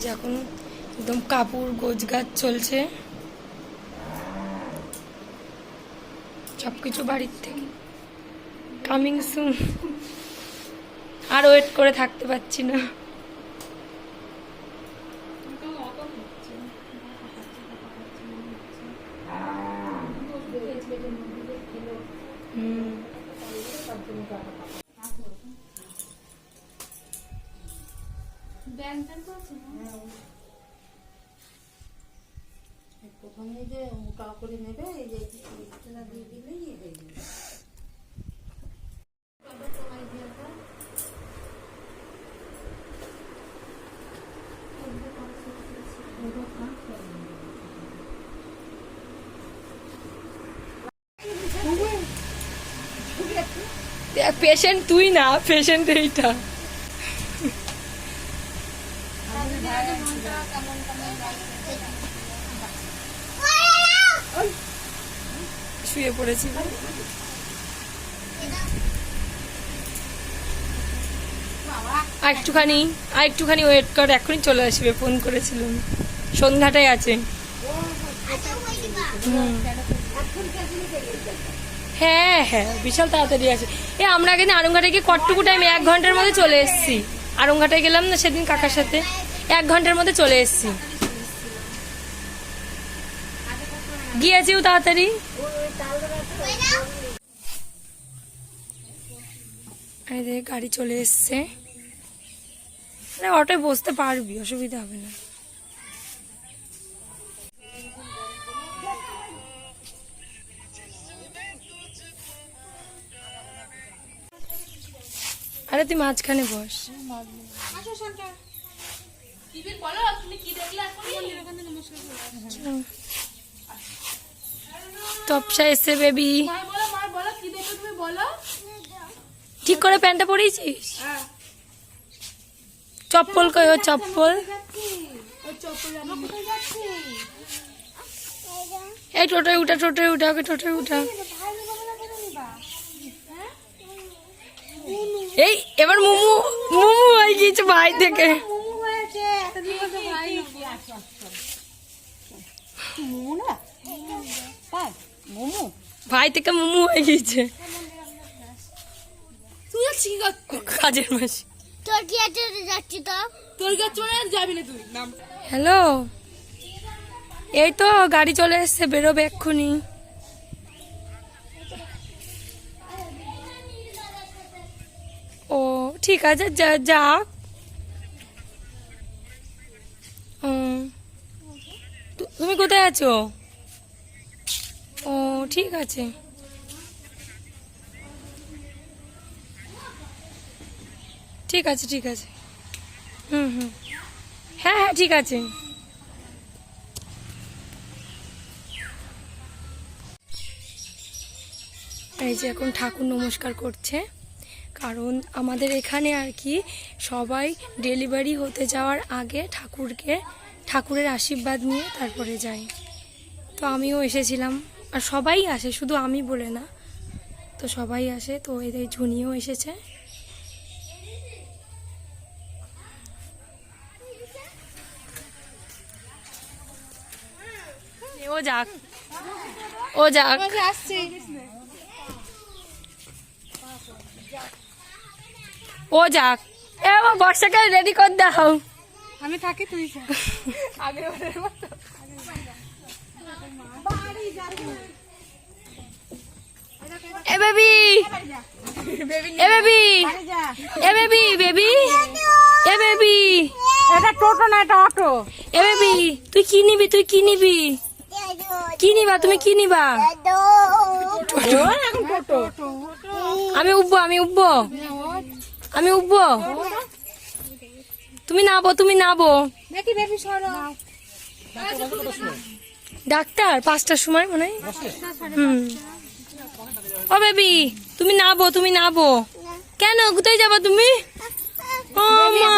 যে এখন একদম কাপড় গোছ গাছ চলছে। সব কিছু বাড়ির থেকে। কামিং সুন আর ওয়েট করে থাকতে পারছি না। হুম। প্রথমে যে মোটা করে নেবে এই যে এটা দিয়ে দিলেই হয়ে যাবে। পেশেন্ট তুই না পেশেন্ট এইটা। শুয়ে পড়েছি। আর একটুখানি আর একটুখানি ওয়েট কর, এখনই চলে আসবে ফোন করেছিলাম। সন্ধ্যাটাই আছে। হ্যাঁ হ্যাঁ বিশাল তাড়াতাড়ি আছে। এ, আমরা কিন্তু আরঙ্গাটে গিয়ে কটটুকু টাইমে এক ঘণ্টার মধ্যে চলে এসেছি। আরঙ্গাটায় গেলাম না সেদিন কাকার সাথে? এক ঘণ্টার মধ্যে চলে এসেছি। গিয়েছিও তাড়াতাড়ি। গাড়ি চলে এসছে। আরে অটোয় বসতে পারবি অসুবিধা হবে না। আরে তুই মাঝখানে বস। তপসা এসে বেবি ঠিক করে প্যান্টটা পরিয়েছিস? চপ্পল কই ও চপ্পল? এই টোটোয় উঠা টোটোয় উঠা ওকে টোটোয় উঠা। এই এবার মুমু মুমু হয়ে গিয়েছে ভাই থেকে। ভাই থেকে মুমু হয়ে গিয়েছে। তুই যাচ্ছি কাজের মাসি। তোর কি আছে যাচ্ছি তো? তোর কাছে চলে আর যাবি না তুই? নাম। হ্যালো? এই তো গাড়ি চলে এসছে বেরোবে এক্ষুনি। ও ঠিক আছে যা যা। আছো ও? ঠিক আছে। ঠিক আছে ঠিক আছে। হুম হুম। হ্যাঁ হ্যাঁ ঠিক আছে। এই যে এখন ঠাকুর নমস্কার করছে। কারণ আমাদের এখানে আর কি সবাই ডেলিভারি হতে যাওয়ার আগে ঠাকুরকে ঠাকুরের আশীর্বাদ নিয়ে তারপরে যাই। তো আমিও এসেছিলাম। আর সবাই আসে শুধু আমি বলে না। তো সবাই আসে তো এদের ঝুনিও এসেছে। ও যাক। ও যাক। ও যাক। এ আমার বর্ষাকে রেডি করে দাও। আমি থাকি তুই। এ বেবি! এ বেবি! এ বেবি বেবি! এ বেবি! এটা টোটো না এটা অটো। এ বেবি তুই কি নিবি তুই কি নিবি? কি নিবা তুমি কি নিবা? আমি উঠবো আমি উঠবো আমি উঠবো তুমি নাবো তুমি নাবো। দেখি বেবি সরো? ডাক্তার পাঁচটার সময় মনে হয়? হুম। ও বেবি তুমি নাবো তুমি নাবো। কেন কোথায় যাবা তুমি? ও মা।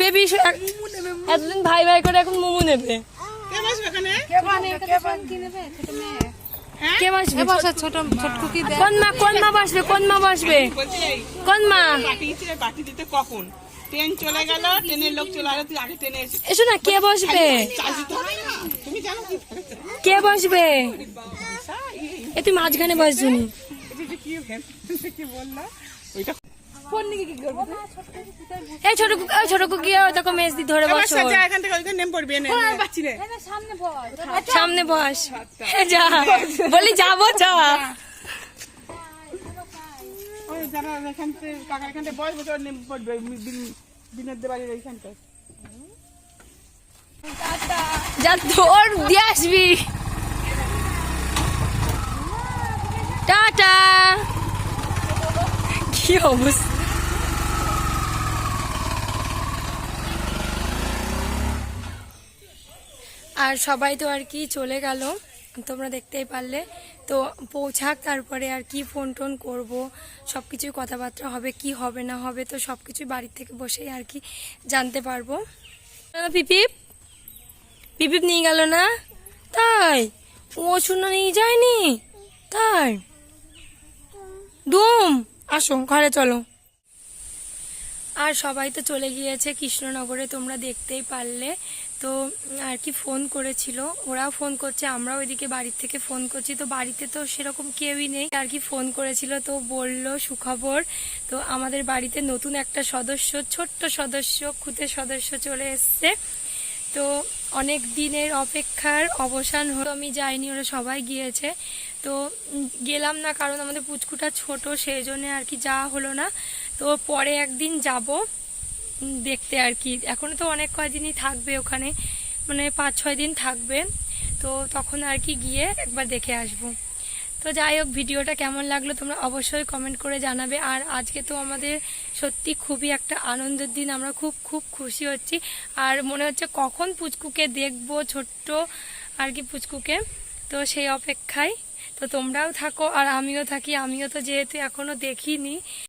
বেবি এতদিন ভাই ভাই করে এখন মোমো নেবে। কে বাসবে ছোট কোন মা কোন মা বাসবে কোন মা বাসবে? কোন মা? দিতে কখন? ট্রেন চলে গেল ট্রেনের লোক চলে গেল তুই আগে ট্রেনে এসো না কে বসবে? তুমি জানো কি? কে বসবে? এ তুই মাঝখানে বলল ওইটা এই ছোট কুকি ছোট কুকি দেখো মেজদি ধরে আমার বসো। এখান থেকে ওইখানে নেমে পড়বি এনে পাচ্ছি রে। সামনে বস। যা। বলি যাব যা। যারা এখান থেকে কাকা এখান থেকে বয়স বছর নেমে পড়বে বিনোদ বাড়ির এইখানটা যা তোর দিয়ে আসবি। টাটা। কি অবস্থা? আর সবাই তো আর কি চলে গেল। তোমরা দেখতেই পারলে। তো পৌঁছাক, তারপরে আর কি ফোন টোন করব সব কিছুই কথাবার্তা হবে, কি হবে, না হবে, তো সব কিছুই বাড়ির থেকে বসেই আর কি জানতে পারব। পিপিপ পিপিপ নিয়ে গেল না? তাই? ও শূন্য নিয়ে যায়নি? তাই? ডুম আসো, ঘরে চলো। আর সবাই তো চলে গিয়েছে কৃষ্ণনগরে, তোমরা দেখতেই পারলে। তো আর কি ফোন করেছিল। ওরাও ফোন করছে, আমরাও ওইদিকে বাড়ির থেকে ফোন করছি। তো বাড়িতে তো সেরকম কেউই নেই। আর কি ফোন করেছিল, তো বলল সুখবর, তো আমাদের বাড়িতে নতুন একটা সদস্য, ছোট্ট সদস্য খুদের সদস্য চলে এসছে। তো অনেক দিনের অপেক্ষার অবসান হলো, আমি যাইনি, ওরা সবাই গিয়েছে। তো গেলাম না, কারণ আমাদের পুচকুটা ছোট সেই জন্য আর কি যাওয়া হলো না। তো পরে একদিন যাব দেখতে আর কি। এখনও তো অনেক কয়দিনই থাকবে ওখানে। মানে পাঁচ, ছয় দিন থাকবে। তো তখন আর কি গিয়ে একবার দেখে আসব। তো যাই হোক, ভিডিওটা কেমন লাগল তোমরা অবশ্যই কমেন্ট করে জানাবে। আর আজকে তো আমাদের সত্যি খুবই একটা আনন্দের দিন, আমরা খুব খুব খুশি হচ্ছি। আর মনে হচ্ছে কখন পুচকুকে দেখব ছোট্ট আর কি পুচকুকে। তো সেই অপেক্ষায় তো তোমরাও থাকো, আর আমিও থাকি। আমিও তো যেহেতু এখনও দেখিনি।